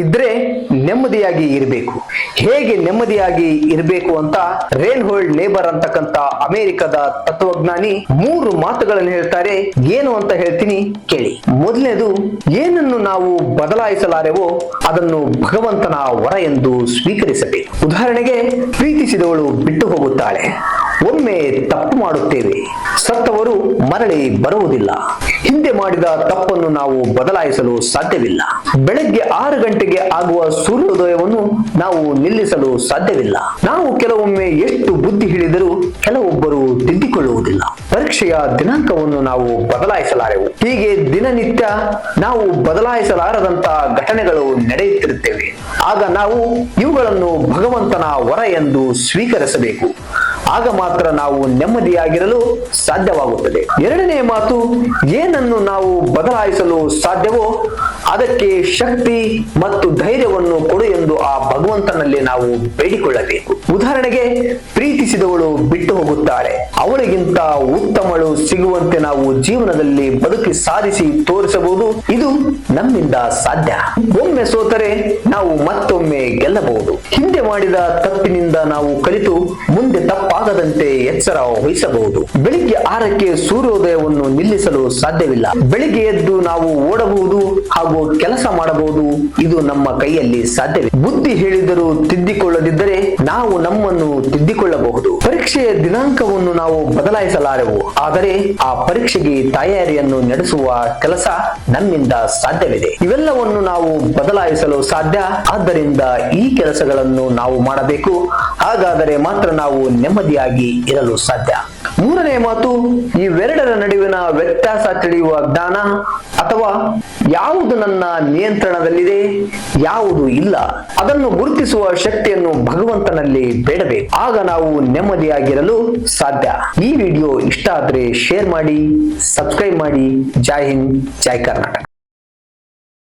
ಇದ್ರೆ ನೆಮ್ಮದಿಯಾಗಿ ಇರಬೇಕು. ಹೇಗೆ ನೆಮ್ಮದಿಯಾಗಿ ಇರಬೇಕು ಅಂತ ರೇನ್ ಹೋಲ್ಡ್ ಲೇಬರ್ ಅಂತಕ್ಕಂತ ಅಮೆರಿಕದ ತತ್ವಜ್ಞಾನಿ ಮೂರು ಮಾತುಗಳನ್ನು ಹೇಳ್ತಾರೆ. ಏನು ಅಂತ ಹೇಳ್ತೀನಿ ಕೇಳಿ. ಮೊದಲನೇದು, ಏನನ್ನು ನಾವು ಬದಲಾಯಿಸಲಾರೆವೋ ಅದನ್ನು ಭಗವಂತನ ವರ ಎಂದು ಸ್ವೀಕರಿಸಬೇಕು. ಉದಾಹರಣೆಗೆ, ಪ್ರೀತಿಸಿದವಳು ಬಿಟ್ಟು ಹೋಗುತ್ತಾಳೆ. ಒಮ್ಮೆ ತಪ್ಪು ಮಾಡುತ್ತೇವೆ. ಸತ್ತವರು ಮರಳಿ ಬರುವುದಿಲ್ಲ. ಹಿಂದೆ ಮಾಡಿದ ತಪ್ಪನ್ನು ನಾವು ಬದಲಾಯಿಸಲು ಸಾಧ್ಯವಿಲ್ಲ. ಬೆಳಗ್ಗೆ ಆರು ಗಂಟೆಗೆ ಆಗುವ ಸೂರ್ಯೋದಯವನ್ನು ನಾವು ನಿಲ್ಲಿಸಲು ಸಾಧ್ಯವಿಲ್ಲ. ನಾವು ಕೆಲವೊಮ್ಮೆ ಎಷ್ಟು ಬುದ್ಧಿ ಹೇಳಿದರೂ ಕೆಲವೊಬ್ಬರು ತಿದ್ದಿಕೊಳ್ಳುವುದಿಲ್ಲ. ಪರೀಕ್ಷೆಯ ದಿನಾಂಕವನ್ನು ನಾವು ಬದಲಾಯಿಸಲಾರೆವು. ಹೀಗೆ ದಿನನಿತ್ಯ ನಾವು ಬದಲಾಯಿಸಲಾರದಂತ ಘಟನೆಗಳು ನಡೆಯುತ್ತಿರುತ್ತೇವೆ. ಆಗ ನಾವು ಇವುಗಳನ್ನು ಭಗವಂತನ ವರ ಎಂದು ಸ್ವೀಕರಿಸಬೇಕು. ಆಗ ಮಾತ್ರ ನಾವು ನೆಮ್ಮದಿಯಾಗಿರಲು ಸಾಧ್ಯವಾಗುತ್ತದೆ. ಎರಡನೇ ಮಾತು, ಏನನ್ನು ನಾವು ಬದಲಾಯಿಸಲು ಸಾಧ್ಯವೋ ಅದಕ್ಕೆ ಶಕ್ತಿ ಮತ್ತು ಧೈರ್ಯವನ್ನು ಕೊಡು ಎಂದು ಆ ಭಗವಂತನಲ್ಲಿ ನಾವು ಬೇಡಿಕೊಳ್ಳಬೇಕು. ಉದಾಹರಣೆಗೆ, ಪ್ರೀತಿಸಿದವಳು ಬಿಟ್ಟು ಹೋಗುತ್ತಾಳೆ. ಅವಳಿಗಿಂತ ಉತ್ತಮಳು ಸಿಗುವಂತೆ ನಾವು ಜೀವನದಲ್ಲಿ ಬದುಕಿ ಸಾಧಿಸಿ ತೋರಿಸಬಹುದು. ಇದು ನಮ್ಮಿಂದ ಸಾಧ್ಯ. ಒಮ್ಮೆ ಸೋತರೆ ನಾವು ಮತ್ತೊಮ್ಮೆ ಗೆಲ್ಲಬಹುದು. ಹಿಂದೆ ಮಾಡಿದ ತಪ್ಪಿನಿಂದ ನಾವು ಕಲಿತು ಮುಂದೆ ತಪ್ಪಾಗದಂತೆ ಎಚ್ಚರ ವಹಿಸಬಹುದು. ಬೆಳಿಗ್ಗೆ ಆರಕ್ಕೆ ಸೂರ್ಯೋದಯವನ್ನು ನಿಲ್ಲಿಸಲು ಸಾಧ್ಯವಿಲ್ಲ. ಬೆಳಿಗ್ಗೆ ಎದ್ದು ನಾವು ಓಡಬಹುದು ಹಾಗೂ ಕೆಲಸ ಮಾಡಬಹುದು. ಇದು ನಮ್ಮ ಕೈಯಲ್ಲಿ ಸಾಧ್ಯವಿಲ್ಲ. ಬುದ್ಧಿ ಹೇಳಿದರೂ ತಿದ್ದಿಕೊಳ್ಳದಿದ್ದರೆ ನಾವು ನಮ್ಮನ್ನು ತಿದ್ದಿಕೊಳ್ಳಬಹುದು. ಪರೀಕ್ಷೆಯ ದಿನಾಂಕವನ್ನು ನಾವು ಬದಲಾಯಿಸಲಾರೆವು. ಆದರೆ ಆ ಪರೀಕ್ಷೆಗೆ ತಯಾರಿಯನ್ನು ನಡೆಸುವ ಕೆಲಸ ನಮ್ಮಿಂದ ಸಾಧ್ಯವಿದೆ. ಇವೆಲ್ಲವನ್ನು ನಾವು ಬದಲಾಯಿಸಲು ಸಾಧ್ಯ. ಆದ್ದರಿಂದ ಈ ಕೆಲಸಗಳನ್ನು ನಾವು ಮಾಡಬೇಕು. ಹಾಗಾದರೆ ಮಾತ್ರ ನಾವು ನೆಮ್ಮದಿಯಾಗಿ ಇರಲು ಸಾಧ್ಯ. ಮೂರನೇ ಮಾತು, ಇವೆರಡರ ನಡುವಿನ ವ್ಯತ್ಯಾಸ ತಿಳಿಯುವ ಜ್ಞಾನ ಅಥವಾ ಯಾವುದು ನನ್ನ ನಿಯಂತ್ರಣದಲ್ಲಿದೆ, ಯಾವುದು ಇಲ್ಲ, ಅದನ್ನು ಗುರುತಿಸುವ ಶಕ್ತಿಯನ್ನು ಭಗವಂತನಲ್ಲಿ ಬೇಡಬೇಕು. ಆಗ ನಾವು ನೆಮ್ಮದಿಯಾಗಿರಲು ಸಾಧ್ಯ. ಈ ವಿಡಿಯೋ ಇಷ್ಟ ಆದ್ರೆ ಶೇರ್ ಮಾಡಿ ಸಬ್ಸ್ಕ್ರೈಬ್ ಮಾಡಿ. ಜೈ ಹಿಂದ್, ಜೈ ಕರ್ನಾಟಕ.